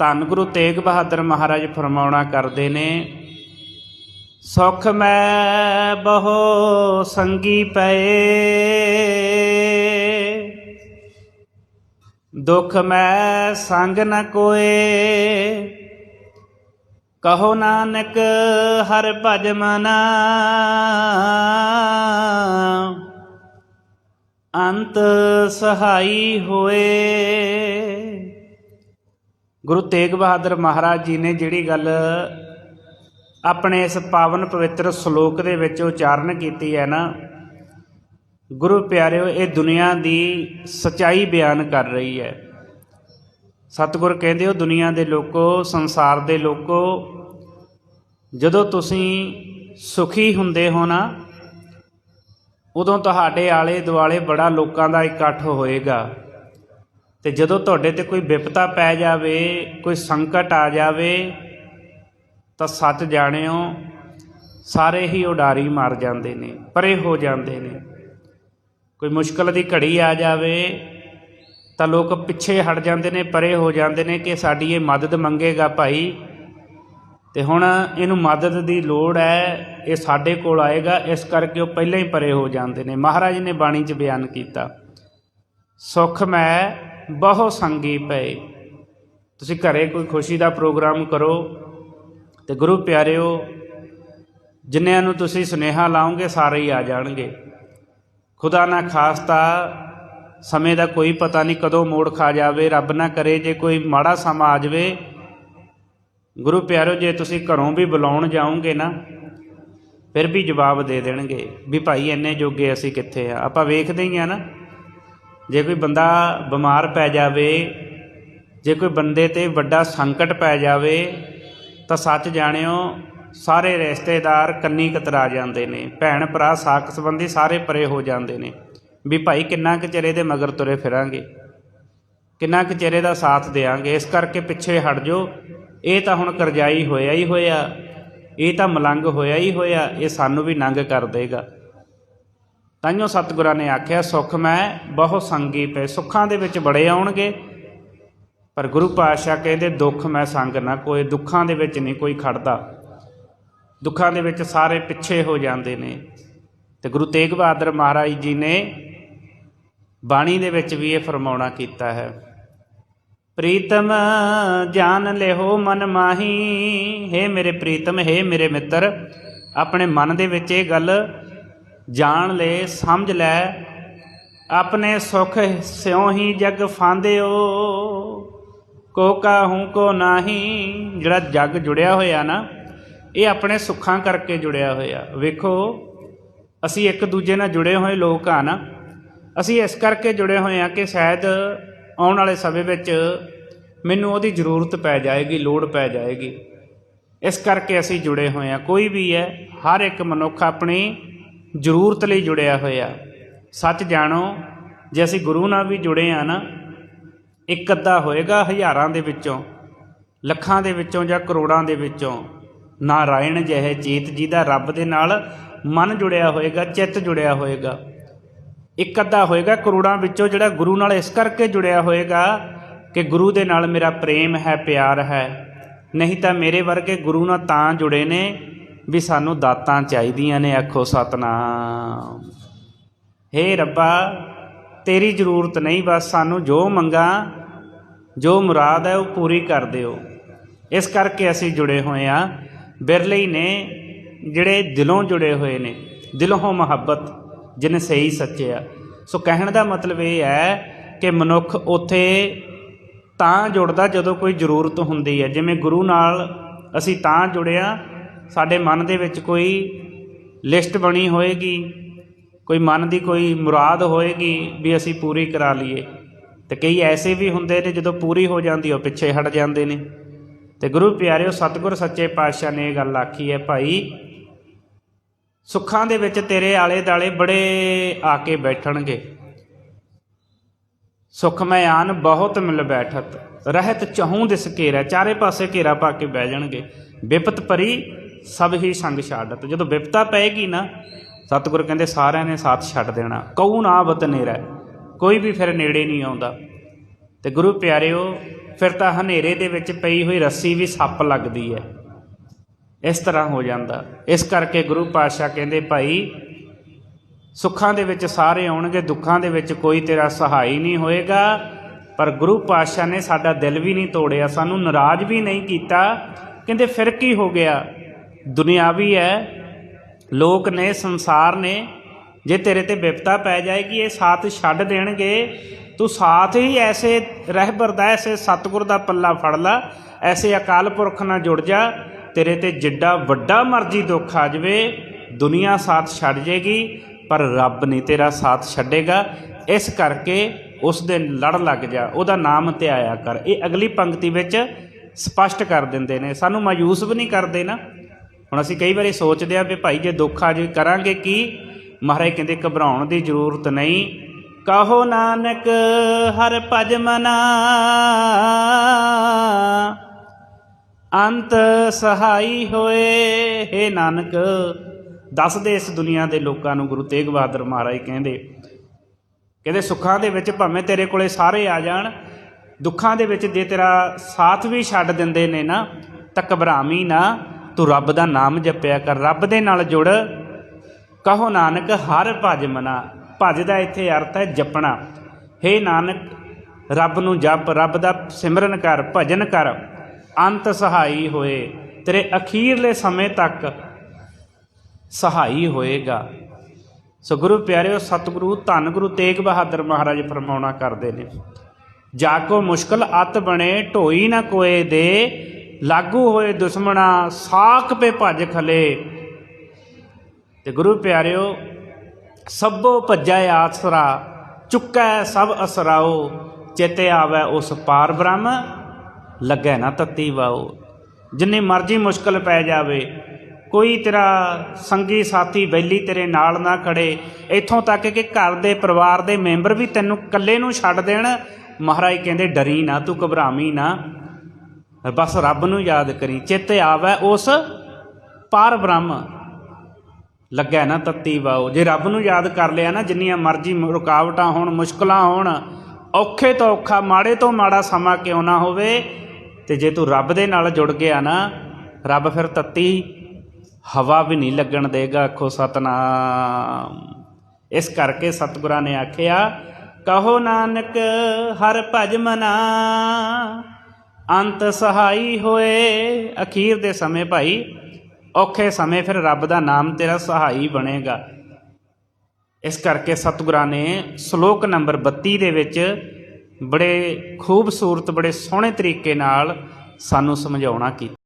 ਧੰਨ ਗੁਰੂ ਤੇਗ ਬਹਾਦਰ ਮਹਾਰਾਜ ਫਰਮਾਉਣਾ ਕਰਦੇ ਨੇ, ਸੁਖ ਮੈਂ ਬਹੁ ਸੰਗੀ ਪਏ, ਦੁਖ ਮੈਂ ਸੰਗ ਨ ਕੋਏ, ਕਹੋ ਨਾਨਕ ਹਰ ਭਜ ਮਨਾ। ਅੰਤ ਸਹਾਈ ਹੋਏ। ਗੁਰੂ ਤੇਗ ਬਹਾਦਰ ਮਹਾਰਾਜ ਜੀ ਨੇ ਜਿਹੜੀ ਗੱਲ ਆਪਣੇ ਇਸ ਪਾਵਨ ਪਵਿੱਤਰ ਸ਼ਲੋਕ ਦੇ ਵਿੱਚ ਉਚਾਰਨ ਕੀਤੀ ਹੈ ਨਾ, ਗੁਰੂ ਪਿਆਰਿਓ, ਇਹ ਦੁਨੀਆ ਦੀ ਸਚਾਈ ਬਿਆਨ ਕਰ ਰਹੀ ਹੈ। ਸਤਿਗੁਰ ਕਹਿੰਦੇ ਹੋ ਦੁਨੀਆ ਦੇ ਲੋਕੋ, ਸੰਸਾਰ ਦੇ ਲੋਕੋ, ਜਦੋਂ ਤੁਸੀਂ ਸੁਖੀ ਹੁੰਦੇ ਹੋ ਨਾ, ਉਦੋਂ ਤੁਹਾਡੇ ਆਲੇ ਦੁਆਲੇ ਬੜਾ ਲੋਕਾਂ ਦਾ ਇਕੱਠ ਹੋਏਗਾ। ਤੇ ਜਦੋਂ ਤੁਹਾਡੇ ਤੇ ਕੋਈ ਵਿਪਤਾ ਪੈ ਜਾਵੇ, ਕੋਈ ਸੰਕਟ ਆ ਜਾਵੇ, ਤਾਂ ਸੱਚ ਜਾਣਿਓ, ਸਾਰੇ ਹੀ ਉਡਾਰੀ ਮਾਰ ਜਾਂਦੇ ਨੇ, ਪਰੇ ਹੋ ਜਾਂਦੇ ਨੇ। ਕੋਈ ਮੁਸ਼ਕਲ ਦੀ ਘੜੀ ਆ ਜਾਵੇ, ਤਾਂ ਲੋਕ ਪਿੱਛੇ ਹਟ ਜਾਂਦੇ ਨੇ, ਪਰੇ ਹੋ ਜਾਂਦੇ ਨੇ ਕਿ ਸਾਡੀ ਇਹ ਮਦਦ ਮੰਗੇਗਾ ਭਾਈ। ਤੇ ਹੁਣ ਇਹਨੂੰ ਮਦਦ ਦੀ ਲੋੜ ਹੈ, ਇਹ ਸਾਡੇ ਕੋਲ ਆਏਗਾ, ਇਸ ਕਰਕੇ ਉਹ ਪਹਿਲਾਂ ਹੀ ਪਰੇ ਹੋ ਜਾਂਦੇ ਨੇ। ਮਹਾਰਾਜ ਨੇ ਬਾਣੀ 'ਚ ਬਿਆਨ ਕੀਤਾ, ਸੁਖ ਮੈਂ ਬਹੁ ਸੰਗੀ ਪਏ। ਤੁਸੀਂ ਘਰੇ ਕੋਈ ਖੁਸ਼ੀ ਦਾ ਪ੍ਰੋਗਰਾਮ ਕਰੋ ਤੇ ਗੁਰੂ ਪਿਆਰਿਓ, ਜਿੰਨਿਆਂ ਨੂੰ ਤੁਸੀਂ ਸੁਨੇਹਾ ਲਾਓਗੇ ਸਾਰੇ ਹੀ ਆ ਜਾਣਗੇ। ਖੁਦਾ ਨਾ ਖਾਸਤਾ, ਸਮੇਂ ਦਾ ਕੋਈ ਪਤਾ ਨਹੀਂ ਕਦੋਂ ਮੋੜ ਖਾ ਜਾਵੇ, ਰੱਬ ਨਾ ਕਰੇ ਜੇ ਕੋਈ ਮਾੜਾ ਸਮਾਂ ਆ ਜਾਵੇ। ਗੁਰੂ ਪਿਆਰੋ ਜੇ ਤੁਸੀਂ ਘਰੋਂ ਵੀ ਬੁਲਾਉਣ ਜਾਓਗੇ ਨਾ, ਫਿਰ ਵੀ ਜਵਾਬ ਦੇ ਦੇਣਗੇ ਵੀ ਭਾਈ, ਇੰਨੇ ਜੋਗੇ ਅਸੀਂ ਕਿੱਥੇ ਆ? ਆਪਾਂ ਵੇਖਦੇ ਹੀ ਆ ਨਾ। ਜੇ ਕੋਈ ਬੰਦਾ ਬਿਮਾਰ ਪੈ ਜਾਵੇ, ਜੇ ਕੋਈ ਬੰਦੇ ਤੇ ਵੱਡਾ ਸੰਕਟ ਪੈ ਜਾਵੇ, ਤਾਂ ਸੱਚ ਜਾਣਿਓ, ਸਾਰੇ ਰਿਸ਼ਤੇਦਾਰ ਕੰਨੀ ਕਤਰਾ ਜਾਂਦੇ ਨੇ, ਭੈਣ ਭਰਾ ਸਾਕ ਸੰਬੰਧੀ ਸਾਰੇ ਪਰੇ ਹੋ ਜਾਂਦੇ ਨੇ, ਵੀ ਭਾਈ ਕਿੰਨਾ ਕੁ ਚਿਰੇ ਦੇ ਮਗਰ ਤੁਰੇ ਫਿਰਾਂਗੇ? ਕਿੰਨਾ ਕੁ ਚਿਰੇ ਦਾ ਸਾਥ ਦੇਾਂਗੇ ਇਸ ਕਰਕੇ ਪਿੱਛੇ ਹਟ ਜਾਓ। ਇਹ ਤਾਂ ਹੁਣ ਕਰਜ਼ਾਈ ਹੋਇਆ ਹੀ ਹੋਇਆ, ਇਹ ਤਾਂ ਮਲੰਗ ਹੋਇਆ ਹੀ ਹੋਇਆ, ਇਹ ਸਾਨੂੰ ਵੀ ਨੰਗ ਕਰ ਦੇਗਾ। ਤਾਈਓ ਸਤਿਗੁਰਾਂ ਨੇ ਆਖਿਆ, ਸੁਖ ਮੈਂ ਬਹੁ ਸੰਗੀ ਪਏ ਸੁੱਖਾਂ ਦੇ ਵਿੱਚ ਬੜੇ ਆਉਣਗੇ, ਪਰ ਗੁਰੂ ਪਾਤਸ਼ਾਹ ਕਹਿੰਦੇ, ਦੁੱਖ ਮੈਂ ਸੰਗ ਨਾ ਕੋਈ ਦੁੱਖਾਂ ਦੇ ਵਿੱਚ ਨਹੀਂ ਕੋਈ ਖੜਦਾ। ਦੁੱਖਾਂ ਦੇ ਵਿੱਚ ਸਾਰੇ ਪਿੱਛੇ ਹੋ ਜਾਂਦੇ ਨੇ। ਤੇ ਗੁਰੂ ਤੇਗ ਬਹਾਦਰ ਮਹਾਰਾਜ ਜੀ ਨੇ ਬਾਣੀ ਦੇ ਵਿੱਚ ਵੀ ਇਹ ਫਰਮਾਉਣਾ ਕੀਤਾ ਹੈ, ਪ੍ਰੀਤਮ, ਜਾਨ ਲਿਓ ਮਨ ਮਾਹੀ। हे ਮੇਰੇ ਪ੍ਰੀਤਮ हे ਮੇਰੇ ਮਿੱਤਰ। ਆਪਣੇ ਮਨ ਦੇ ਵਿੱਚ ਇਹ ਗੱਲ ਜਾਣ ਲੈ, ਸਮਝ ਲੈ, ਆਪਣੇ ਸੁਖ ਸਿਉ ਹੀ ਜਗ ਫਾਂਦਿਓ। ਕੋ ਕਾਹੂ ਕੋ ਨਾਹੀ, ਜਿਹੜਾ ਜਗ ਜੁੜਿਆ ਹੋਇਆ ਨਾ, ਇਹ ਆਪਣੇ ਸੁੱਖਾਂ ਕਰਕੇ ਜੁੜਿਆ ਹੋਇਆ। ਵੇਖੋ, ਅਸੀਂ ਇੱਕ ਦੂਜੇ ਨਾਲ ਜੁੜੇ ਹੋਏ ਲੋਕ ਆ ਨਾ, ਅਸੀਂ ਇਸ ਕਰਕੇ ਜੁੜੇ ਹੋਏ ਆ ਕਿ ਸ਼ਾਇਦ ਆਉਣ ਵਾਲੇ ਸਮੇਂ ਵਿੱਚ ਮੈਨੂੰ ਉਹਦੀ ਜ਼ਰੂਰਤ ਪੈ ਜਾਏਗੀ, ਲੋੜ ਪੈ ਜਾਏਗੀ। ਇਸ ਕਰਕੇ ਅਸੀਂ ਜੁੜੇ ਹੋਏ ਆ। ਕੋਈ ਵੀ ਹੈ, ਹਰ ਇੱਕ ਮਨੁੱਖ ਆਪਣੀ ਜ਼ਰੂਰਤ ਲਈ ਜੁੜਿਆ ਹੋਇਆ। ਸੱਚ ਜਾਣੋ, ਜੇ ਅਸੀਂ ਗੁਰੂ ਨਾਲ ਵੀ ਜੁੜੇ ਆ ਨਾ, ਇੱਕ ਅੱਧਾ ਹੋਏਗਾ ਹਜ਼ਾਰਾਂ ਦੇ ਵਿੱਚੋਂ, ਲੱਖਾਂ ਦੇ ਵਿੱਚੋਂ ਜਾਂ ਕਰੋੜਾਂ ਦੇ ਵਿੱਚੋਂ। ਨਾਰਾਇਣ ਜਿਹੇ ਜੀ ਦਾ ਰੱਬ ਦੇ ਨਾਲ ਮਨ ਜੁੜਿਆ ਹੋਏਗਾ, ਚਿੱਤ ਜੁੜਿਆ ਹੋਏਗਾ। ਇੱਕ ਅੱਧਾ ਹੋਏਗਾ ਕਰੋੜਾਂ ਵਿੱਚੋਂ ਜਿਹੜਾ ਗੁਰੂ ਨਾਲ ਇਸ ਕਰਕੇ ਜੁੜਿਆ ਹੋਏਗਾ ਕਿ ਗੁਰੂ ਦੇ ਨਾਲ ਮੇਰਾ ਪ੍ਰੇਮ ਹੈ, ਪਿਆਰ ਹੈ। ਨਹੀਂ ਤਾਂ ਮੇਰੇ ਵਰਗੇ ਗੁਰੂ ਨਾਲ ਤਾਂ ਜੁੜੇ ਨੇ ਵੀ ਸਾਨੂੰ ਦਾਤਾਂ ਚਾਹੀਦੀਆਂ ਨੇ, ਆਖੋ ਸਤਨਾਮ। ਹੇ ਰੱਬਾ, ਤੇਰੀ ਜ਼ਰੂਰਤ ਨਹੀਂ, ਬਸ ਸਾਨੂੰ ਜੋ ਮੰਗਾ, ਜੋ ਮੁਰਾਦ ਹੈ, ਉਹ ਪੂਰੀ ਕਰ ਦਿਓ। ਇਸ ਕਰਕੇ ਅਸੀਂ ਜੁੜੇ ਹੋਏ ਆ ਬਿਰਲੇ ਹੀ ਨੇ, ਜਿਹੜੇ ਦਿਲੋਂ ਜੁੜੇ ਹੋਏ ਨੇ, ਦਿਲੋਂ ਮੁਹੱਬਤ, ਜਿਨ ਸਹੀ ਸੱਚੇ ਆ। ਸੋ ਕਹਿਣ ਦਾ ਮਤਲਬ ਇਹ ਹੈ ਕਿ ਮਨੁੱਖ ਉੱਥੇ ਤਾਂ ਜੁੜਦਾ ਜਦੋਂ ਕੋਈ ਜ਼ਰੂਰਤ ਹੁੰਦੀ ਹੈ। ਜਿਵੇਂ ਗੁਰੂ ਨਾਲ ਅਸੀਂ ਤਾਂ ਜੁੜਿਆ ਸਾਡੇ ਮਨ ਦੇ ਵਿੱਚ ਕੋਈ ਲਿਸਟ ਬਣੀ ਹੋਏਗੀ, ਕੋਈ ਮਨ ਦੀ ਕੋਈ ਮੁਰਾਦ ਹੋਏਗੀ ਵੀ ਅਸੀਂ ਪੂਰੀ ਕਰਾ ਲਈਏ। ਤੇ ਕਈ ਐਸੇ ਵੀ ਹੁੰਦੇ ਨੇ ਜਦੋਂ ਪੂਰੀ ਹੋ ਜਾਂਦੀ ਉਹ ਪਿੱਛੇ ਹਟ ਜਾਂਦੇ ਨੇ। ਤੇ ਗੁਰੂ ਪਿਆਰਿਓ, ਸਤਿਗੁਰ ਸੱਚੇ ਪਾਤਸ਼ਾਹ ਨੇ ਇਹ ਗੱਲ ਆਖੀ ਹੈ, ਭਾਈ, ਸੁੱਖਾਂ ਦੇ ਵਿੱਚ ਤੇਰੇ ਆਲੇ ਦਾਲੇ ਬੜੇ ਆ ਕੇ ਬੈਠਣਗੇ। ਸੁਖ ਮੈਂ ਬਹੁਤ ਮਿਲ ਬੈਠਤ। ਰਹਿਤ ਚਹੂੰ ਦਿਸ ਘੇਰਾ, ਚਾਰੇ ਪਾਸੇ ਘੇਰਾ ਪਾ ਕੇ ਬਹਿ ਜਾਣਗੇ। ਵਿਪਤ ਪਰੀ ਸਭ ਹੀ ਸੰਗ ਛਾੜਤ ਜਦੋਂ ਵਿਪਤਾ ਪਏਗੀ ਨਾ, ਸਤਿਗੁਰ ਕਹਿੰਦੇ ਸਾਰਿਆਂ ਨੇ ਸਾਥ ਛੱਡ ਦੇਣਾ। ਕਉ ਨਾ ਬਤ ਨੇਰਾ ਕੋਈ ਵੀ ਫਿਰ ਨੇੜੇ ਨਹੀਂ ਆਉਂਦਾ। ਤੇ ਗੁਰੂ ਪਿਆਰਿਓ, ਫਿਰ ਤਾਂ ਹਨੇਰੇ ਦੇ ਵਿੱਚ ਪਈ ਹੋਈ ਰੱਸੀ ਵੀ ਸੱਪ ਲੱਗਦੀ ਹੈ। ਇਸ ਤਰ੍ਹਾਂ ਹੋ ਜਾਂਦਾ। ਇਸ ਕਰਕੇ ਗੁਰੂ ਪਾਤਸ਼ਾਹ ਕਹਿੰਦੇ, ਭਾਈ, ਸੁੱਖਾਂ ਦੇ ਵਿੱਚ ਸਾਰੇ ਆਉਣਗੇ, ਦੁੱਖਾਂ ਦੇ ਵਿੱਚ ਕੋਈ ਤੇਰਾ ਸਹਾਈ ਨਹੀਂ ਹੋਏਗਾ। ਪਰ ਗੁਰੂ ਪਾਤਸ਼ਾਹ ਨੇ ਸਾਡਾ ਦਿਲ ਵੀ ਨਹੀਂ ਤੋੜਿਆ, ਸਾਨੂੰ ਨਾਰਾਜ਼ ਵੀ ਨਹੀਂ ਕੀਤਾ। ਕਹਿੰਦੇ, ਫਿਰ ਕੀ ਹੋ ਗਿਆ? ਦੁਨਿਆਵੀ ਹੈ, ਲੋਕ ਨੇ, ਸੰਸਾਰ ਨੇ, ਜੇ ਤੇਰੇ ਤੇ ਵਿਪਤਾ ਪੈ ਜਾਏਗੀ, ਇਹ ਸਾਥ ਛੱਡ ਦੇਣਗੇ, ਤੂੰ ਸਾਥ ਹੀ ਐਸੇ ਰਹਿਬਰ ਦਾ ਐਸੇ ਸਤਿਗੁਰ ਦਾ ਪੱਲਾ ਫੜ ਲਾ, ਐਸੇ ਅਕਾਲ ਪੁਰਖ ਨਾਲ ਜੁੜ ਜਾ, ਤੇਰੇ ਤੇ ਜਿੱਡਾ ਵੱਡਾ ਮਰਜ਼ੀ ਦੁੱਖ ਆ ਜਾਵੇ, ਦੁਨੀਆ ਸਾਥ ਛੱਡ ਜੇਗੀ ਪਰ ਰੱਬ ਨਹੀਂ ਤੇਰਾ ਸਾਥ ਛੱਡੇਗਾ, ਇਸ ਕਰਕੇ ਉਸ ਦੇ ਲੜ ਲੱਗ ਜਾ, ਉਹਦਾ ਨਾਮ ਧਿਆਇਆ ਕਰ। ਇਹ ਅਗਲੀ ਪੰਕਤੀ ਵਿੱਚ ਸਪਸ਼ਟ ਕਰ ਦਿੰਦੇ ਨੇ, ਸਾਨੂੰ ਮਾਯੂਸ ਵੀ ਨਹੀਂ ਕਰਦੇ ਨਾ। ਹੁਣ ਅਸੀਂ ਕਈ ਵਾਰੀ ਸੋਚਦੇ ਆ ਵੀ ਭਾਈ ਜੇ ਦੁੱਖ ਆ ਜੇ, ਕਰਾਂਗੇ ਕੀ? ਮਹਾਰਾਜ ਕਹਿੰਦੇ, ਘਬਰਾਉਣ ਦੀ ਜ਼ਰੂਰਤ ਨਹੀਂ। ਕਹੋ ਨਾਨਕ, ਹਰ ਭਜ ਮਨਾ। ਅੰਤ ਸਹਾਈ ਹੋਏ हे ਨਾਨਕ। ਦੱਸਦੇ ਇਸ ਦੁਨੀਆ ਦੇ ਲੋਕਾਂ ਨੂੰ, ਗੁਰੂ ਤੇਗ ਬਹਾਦਰ ਮਹਾਰਾਜ ਕਹਿੰਦੇ। ਕਹਿੰਦੇ, ਸੁੱਖਾਂ ਦੇ ਵਿੱਚ ਭਾਵੇਂ ਤੇਰੇ ਕੋਲੇ ਸਾਰੇ ਆ ਜਾਣ, ਦੁੱਖਾਂ ਦੇ ਵਿੱਚ ਜੇ ਤੇਰਾ ਸਾਥ ਵੀ ਛੱਡ ਦਿੰਦੇ ਨੇ ਨਾ, ਤਾਂ ਘਬਰਾਵੀਂ ਨਾ। ਤੂੰ ਰੱਬ ਦਾ ਨਾਮ ਜਪਿਆ ਕਰ, ਰੱਬ ਦੇ ਨਾਲ ਜੁੜ। ਕਹੋ ਨਾਨਕ, ਹਰ ਭਜ ਮਨਾ। ਭਜ ਦਾ ਇੱਥੇ ਅਰਥ ਹੈ ਜਪਣਾ। ਹੇ ਨਾਨਕ, ਰੱਬ ਨੂੰ ਜਪ, ਰੱਬ ਦਾ ਸਿਮਰਨ ਕਰ, ਭਜਨ ਕਰ। ਅੰਤ ਸਹਾਈ ਹੋਏ, ਤੇਰੇ ਅਖੀਰਲੇ ਸਮੇਂ ਤੱਕ ਸਹਾਈ ਹੋਏਗਾ। ਸੋ ਗੁਰੂ ਪਿਆਰਿਓ, ਸਤਿਗੁਰੂ, ਧੰਨ ਗੁਰੂ ਤੇਗ ਬਹਾਦਰ ਮਹਾਰਾਜ ਫਰਮਾਉਣਾ ਕਰਦੇ ਨੇ ਜਾ ਕੋ ਮੁਸ਼ਕਲ ਅਤ ਬਣੇ, ਢੋਈ ਨਾ ਕੋਏ ਦੇ ਲਾਗੂ ਹੋਏ ਦੁਸ਼ਮਣਾ ਸਾਖ ਪੇ ਭੱਜ ਖਲੇ। ਤੇ ਗੁਰੂ ਪਿਆਰਿਓ, ਸਭੋ ਭੱਜੈ ਆਸਰਾ, ਚੁੱਕੈ ਸਭ ਅਸਰਾਓ, ਚੇਤੇ ਆਵੈ ਉਸ ਪਾਰ ਬ੍ਰਹਮ, ਲੱਗੈ ਨਾ ਤਤੀ ਵਾਓ। ਜਿੰਨੀ ਮਰਜ਼ੀ ਮੁਸ਼ਕਲ ਪੈ ਜਾਵੇ, ਕੋਈ ਤੇਰਾ ਸੰਗੀ ਸਾਥੀ ਬੈਲੀ ਤੇਰੇ ਨਾਲ ਨਾ ਖੜੇ। ਇੱਥੋਂ ਤੱਕ ਕਿ ਘਰ ਦੇ ਪਰਿਵਾਰ ਦੇ ਮੈਂਬਰ ਵੀ ਤੈਨੂੰ ਇਕੱਲੇ ਨੂੰ ਛੱਡ ਦੇਣ। ਮਹਾਰਾਜ ਕਹਿੰਦੇ, ਡਰੀ ਨਾ ਤੂੰ, ਘਬਰਾਵੀਂ ਨਾ। ਬਸ ਰੱਬ ਨੂੰ ਯਾਦ ਕਰੀ, ਚਿੱਤੇ ਆਵੈ ਉਸ ਪਾਰ ਬ੍ਰਹਮ। ਲੱਗਿਆ ਨਾ ਤੱਤੀ ਵਾਓ ਜੇ ਰੱਬ ਨੂੰ ਯਾਦ ਕਰ ਲਿਆ ਨਾ, ਜਿੰਨੀਆਂ ਮਰਜ਼ੀ ਰੁਕਾਵਟਾਂ ਹੋਣ, ਮੁਸ਼ਕਲਾਂ ਹੋਣ, ਔਖੇ ਤੋਂ ਔਖਾ, ਮਾੜੇ ਤੋਂ ਮਾੜਾ ਸਮਾਂ ਕਿਉਂ ਨਾ ਹੋਵੇ, ਤੇ ਜੇ ਤੂੰ ਰੱਬ ਦੇ ਨਾਲ ਜੁੜ ਗਿਆ ਨਾ, ਰੱਬ ਫਿਰ ਤੱਤੀ ਹਵਾ ਵੀ ਨਹੀਂ ਲੱਗਣ ਦੇਗਾ, ਆਖੋ ਸਤਨਾਮ। ਇਸ ਕਰਕੇ ਸਤਿਗੁਰਾਂ ਨੇ ਆਖਿਆ, ਕਹੋ ਨਾਨਕ ਹਰ ਭਜ ਮਨਾ। ਅੰਤ ਸਹਾਈ ਹੋਏ। ਅਖੀਰ ਦੇ ਸਮੇਂ ਭਾਈ, ਔਖੇ ਸਮੇਂ ਫਿਰ ਰੱਬ ਦਾ ਨਾਮ ਤੇਰਾ ਸਹਾਈ ਬਣੇਗਾ। ਇਸ ਕਰਕੇ ਸਤਿਗੁਰਾਂ ਨੇ ਸ਼ਲੋਕ ਨੰਬਰ 32 ਦੇ ਵਿੱਚ ਬੜੇ ਖੂਬਸੂਰਤ, ਬੜੇ ਸੋਹਣੇ ਤਰੀਕੇ ਨਾਲ ਸਾਨੂੰ ਸਮਝਾਉਣਾ ਕੀਤਾ।